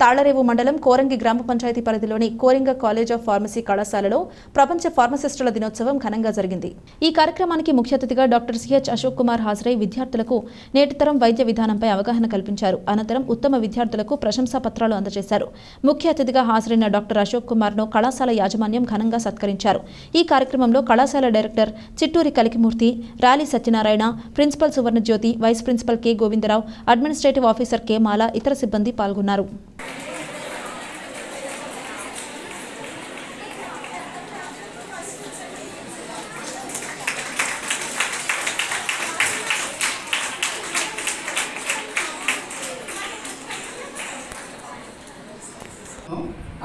తాళ్ళరేవు మండలం కోరంగి గ్రామ పంచాయతీ పరిధిలోని కోరింగ కాలేజ్ ఆఫ్ ఫార్మసీ కళాశాలలో ప్రపంచ ఫార్మసిస్టుల దినోత్సవం ఘనంగా జరిగింది. ఈ కార్యక్రమానికి ముఖ్య అతిథిగా డాక్టర్ సిహెచ్ అశోక్ కుమార్ హాజరై విద్యార్థులకు నేటితరం వైద్య విధానంపై అవగాహన కల్పించారు. అనంతరం ఉత్తమ విద్యార్థులకు ప్రశంసా పత్రాలు అందజేశారు. ముఖ్య అతిథిగా హాజరైన డాక్టర్ అశోక్ కుమార్ను కళాశాల యాజమాన్యం ఘనంగా సత్కరించారు. ఈ కార్యక్రమంలో కళాశాల director Chitturi Kalikimurthy Ralli Satyanarayana principal Suvarnajyothi vice principal K Govindarao administrative officer K Mala ఇతర సిబ్బంది పాల్గొన్నారు.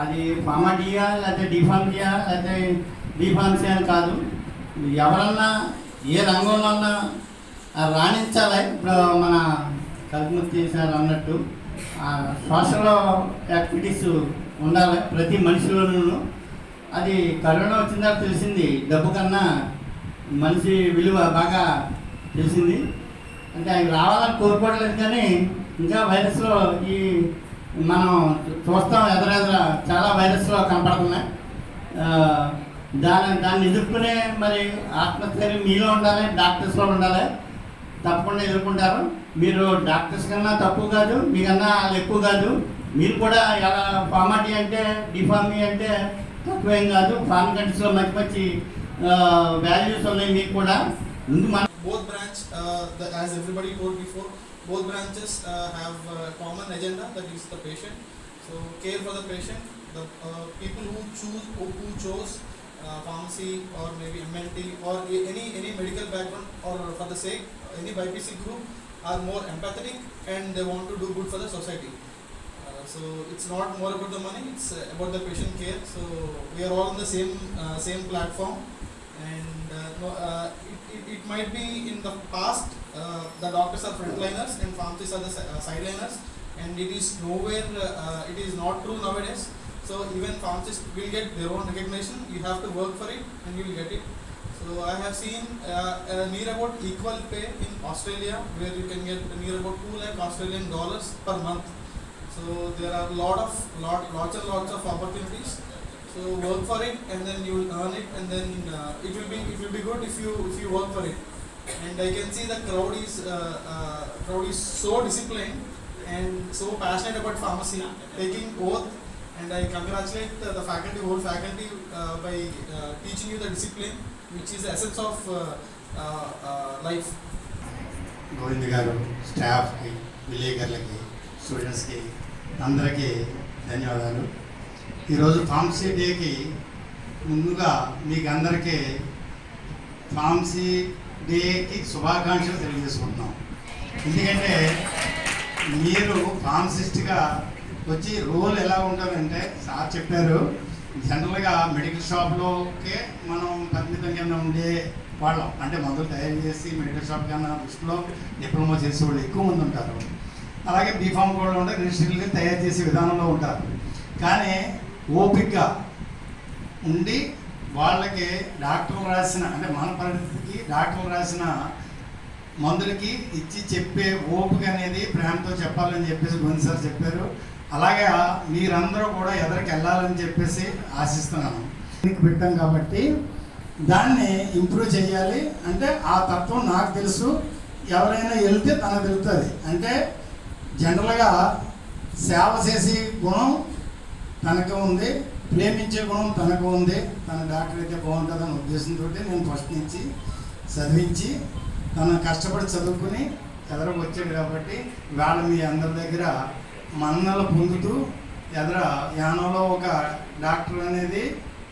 అది ఫార్మాటియా లేకపోతే డిఫార్మియా లేకపోతే డిఫార్మసీ అని కాదు. ఎవరన్నా ఏ రంగంలో ఉన్నా రాణించాలి. ఇప్పుడు మన కల్పమూర్తి చేశారు అన్నట్టు సోషల్ యాక్టివిటీస్ ఉండాలి. ప్రతి మనిషిలోనూ. అది కరోనా వచ్చిన తర్వాత తెలిసింది. డబ్బు కన్నా మనిషి విలువ బాగా తెలిసింది. అంటే ఆయన రావాలని కోరుకోవట్లేదు కానీ ఇంకా వైరస్లో ఈ మనం చూస్తాం ఎదరెదర చాలా వైరస్లో కనపడుతున్నాయి. దాని దాన్ని ఎదుర్కొనే మరి ఆత్మస్థైర్యం మీలో ఉండాలి డాక్టర్స్లో ఉండాలి. తప్పకుండా ఎదుర్కొంటారు. మీరు డాక్టర్స్ కన్నా తప్పు కాదు మీకన్నా వాళ్ళు ఎక్కువ కాదు. మీరు కూడా ఎలా ఫార్మాటీ అంటే డిఫార్మీ అంటే తక్కువేం కాదు. ఫార్మ్ కంట్రీస్లో మంచి మంచి వాల్యూస్ ఉన్నాయి మీకు కూడా. Both branch everybody code before both branches have common agenda that is the patient so care for the patient the people who choose who chose pharmacy or maybe MLT or any any medical background or for the sake any BPC group are more empathetic and they want to do good for the society. Uh, so it's not more about the money it's uh, about the patient care. So we are all on the same uh, same platform. And uh, no, uh, it, it, it might be in the past uh, the doctors are frontliners and pharmacists are the si- sideliners. And it is nowhere it is not true nowadays. So even pharmacists will get their own recognition. You have to work for it and you will get it so I have seen uh, uh, near about equal pay in Australia where you can get near about 2 lakh Australian dollars per month. So there are lot of lot lots and lots of opportunities. So work for it and then you will earn it and then uh, it will be it will be good if you if you work for it. And I can see the crowd is uh, uh, crowd is so disciplined and so passionate about pharmacy taking oath and I congratulate uh, the faculty whole faculty uh, by uh, teaching you the discipline which is the essence of uh, uh, uh, life Govind గారు స్టాఫ్కి విలేకరులకి స్టూడెంట్స్కి అందరికీ ధన్యవాదాలు ఈరోజు pharmacy డేకి ముందుగా మీకు అందరికీ ఫార్మసీ డేకి శుభాకాంక్షలు తెలియజేసుకుంటున్నాం ఎందుకంటే మీరు ఫార్మసిస్ట్గా వచ్చి రోల్ ఎలా ఉంటుందంటే సార్ చెప్పారు జనరల్గా మెడికల్ షాప్లోకే మనం పరిమితం కింద ఉండే వాళ్ళం. అంటే మందులు తయారు చేసి మెడికల్ షాప్ కన్నా దృష్టిలో డిప్లొమా చేసే వాళ్ళు ఎక్కువ మంది ఉంటారు. అలాగే బీఫామ్ కూడా ఉంటే రిజిస్ట్రీలుగా తయారు చేసే విధానంలో ఉంటారు. కానీ ఓపిక్గా ఉండి వాళ్ళకి డాక్టర్లు రాసిన అంటే మన పరిస్థితికి డాక్టర్లు రాసిన మందులకి ఇచ్చి చెప్పే ఓపిక అనేది ప్రేమతో చెప్పాలని చెప్పేసి గోవింద్ సార్ చెప్పారు. అలాగే మీరందరూ కూడా ఎదరికి వెళ్ళాలని చెప్పేసి ఆశిస్తున్నాను. దీనికి పెట్టాం కాబట్టి దాన్ని ఇంప్రూవ్ చేయాలి. అంటే ఆ తత్వం నాకు తెలుసు. ఎవరైనా వెళ్తే తనకు తెలుస్తుంది. అంటే జనరల్గా సేవ చేసే గుణం తనకు ఉంది. ప్రేమించే గుణం తనకు ఉంది. తన డాక్టర్ అయితే బాగుంటుందనే ఉద్దేశంతో నేను ఫస్ట్ నుంచి చదివించి తను కష్టపడి చదువుకుని ఎదరకు వచ్చాడు కాబట్టి వాళ్ళ మీ అందరి దగ్గర మన్నలు పొందుతూ ఎదర యానంలో ఒక డాక్టర్ అనేది